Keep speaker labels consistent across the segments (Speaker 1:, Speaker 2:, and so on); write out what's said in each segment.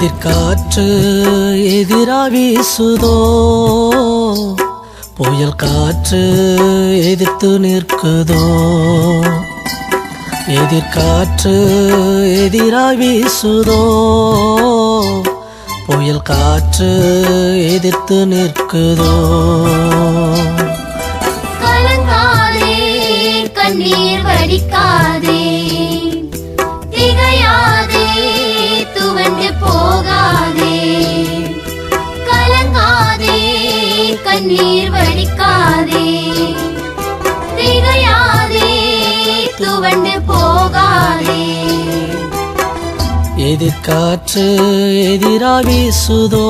Speaker 1: எதிர்காற்று எதிரா வீசுதோ புயல் காற்று எதிர்த்து நிற்குதோ? எதிர்காற்று எதிரா வீசுதோ புயல் காற்று எதிர்த்து நிற்குதோ?
Speaker 2: கலங்காதே கண்ணீர் வடிக்காதே கண்ணீர் வடிக்காதே திகையாதே துவண்டு போகாதே.
Speaker 1: எதிர்காற்று எதிரா வீசுதோ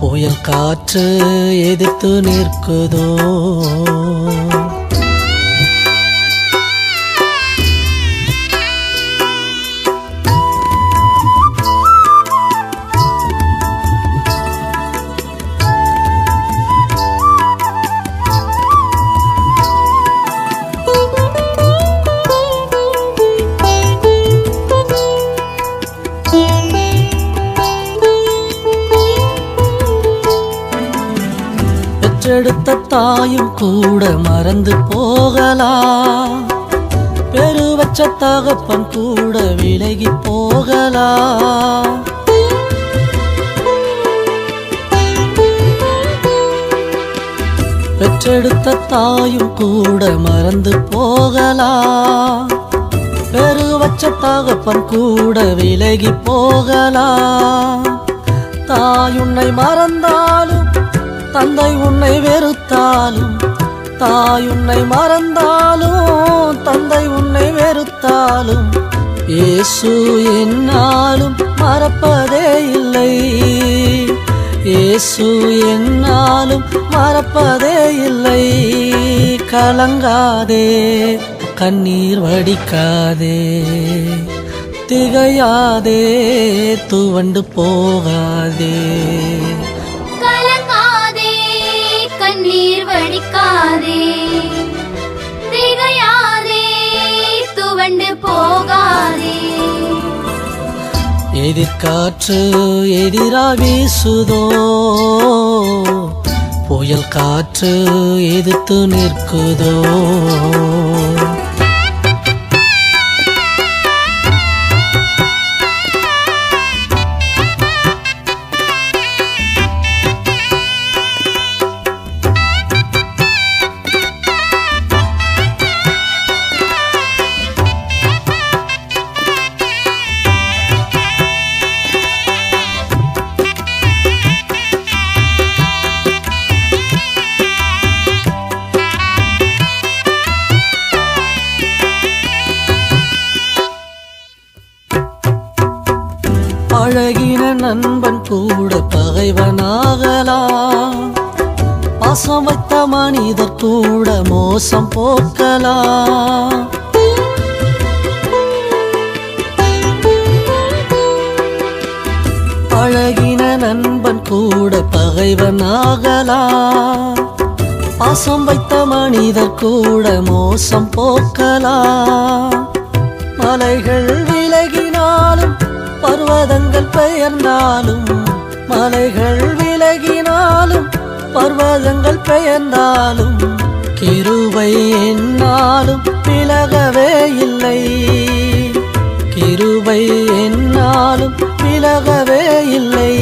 Speaker 1: புயல் காற்று எதிர்த்து நிற்குதோ. பெற்றெடுத்த தாயும் கூட மறந்து போகலாம் பெருவச்ச தகப்பன் கூட விலகி போகலாம் பெற்றெடுத்த தாயும் கூட மறந்து போகலாம் பெருவச்ச தகப்பன் கூட விலகி போகலாம் தாயுன்னை மறந்தாலும் தந்தை உன்னை வெறுத்தாலும் தாய் உன்னை மறந்தாலும் தந்தை உன்னை வெறுத்தாலும் இயேசு என்னாலும் மறப்பதே இல்லை. இயேசு என்னாலும் மறப்பதே இல்லை. கலங்காதே கண்ணீர் வடிக்காதே திகையாதே துவண்டு போகாதே.
Speaker 2: கண்ணீர் திகையாதே துவண்டு போகாதே.
Speaker 1: எதிர்காற்று எதிரா வீசுதோ? புயல் காற்று எதிர்த்து நிற்குதோ? பழகின நண்பன் கூட பகைவனாகலாம் அசமைத்த மனிதர் கூட மோசம் போக்கலாம். பழகின நண்பன் கூட பகைவனாகலாம் பாசம் வைத்த மனிதர் கூட மோசம் போக்கலாம். மலைகள் பர்வதங்கள் பெயர்ந்தாலும் மலைகள் விலகினாலும் பர்வதங்கள் பெயர்ந்தாலும் கிருவை என்னாலும் விலகவே இல்லை. கிருவை என்னாலும் விலகவே இல்லை.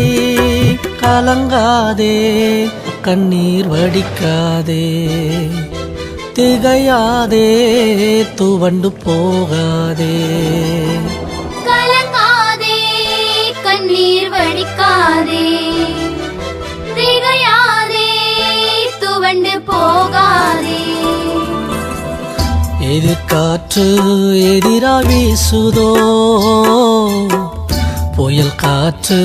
Speaker 1: கலங்காதே கண்ணீர் வடிக்காதே திகையாதே துவண்டு போகாதே.
Speaker 2: கண்ணீர் திகையாதே துவண்டு போகாதே.
Speaker 1: எதிர்காற்று எதிரா வீசுதோ புயல் காற்று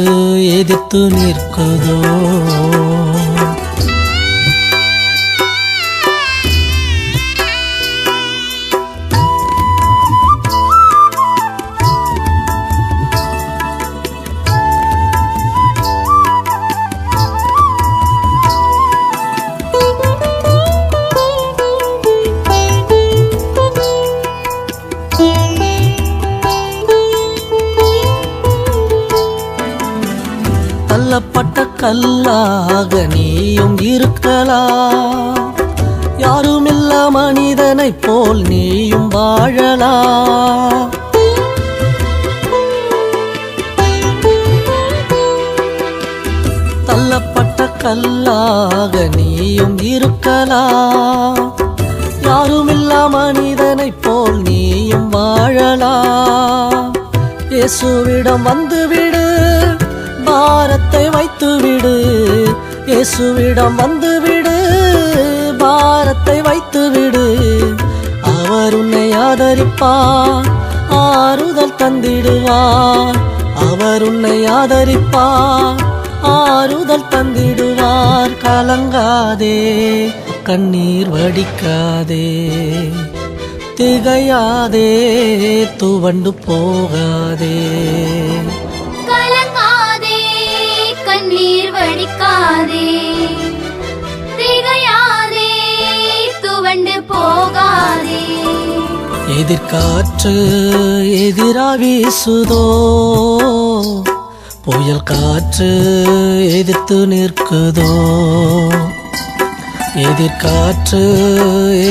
Speaker 1: எதிர்த்து நிற்குதோ. கல்லாக நீயும் இருக்கலாம். யாருமில்ல மனிதனை போல் நீயும் வாழலாம். தள்ளப்பட்ட கல்லாக நீயும் இருக்கலாம். யாருமில்ல மனிதனை போல் நீயும் வாழலாம். இயேசுவிடம் வந்துவிடு பாரத்தை வைத்துவிடு. இயேசுவிடம் வந்துவிடு. பாரத்தை வைத்துவிடு. அவர் உன்னை ஆதரிப்பார் ஆறுதல் தந்திடுவார். அவர் உன்னை ஆதரிப்பார் ஆறுதல் தந்திடுவார். கலங்காதே கண்ணீர் வடிக்காதே. திகையாதே துவண்டு போகாதே.
Speaker 2: வடிக்காதே திகையாதே துவண்டு போகாதே.
Speaker 1: எதிர்காற்று எதிரா வீசுதோ புயல் காற்று எதிர்த்து நிற்குதோ. எதிர்காற்று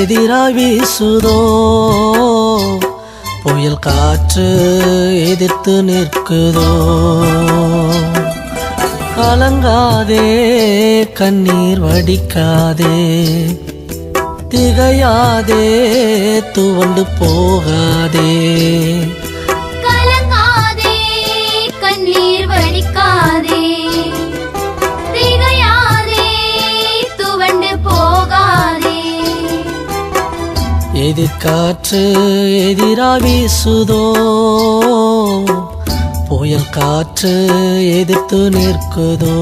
Speaker 1: எதிரா வீசுதோ புயல் காற்று எதிர்த்து நிற்குதோ. கலங்காதே கண்ணீர் வடிக்காதே திகையாதே துவண்டு போகாதே.
Speaker 2: கலங்காதே கண்ணீர் வடிக்காதே திகையாதே துவண்டு போகாதே.
Speaker 1: எதிர்காற்று எதிரா வீசுதோ புயல் காற்று எதிர்த்து நிற்குதோ?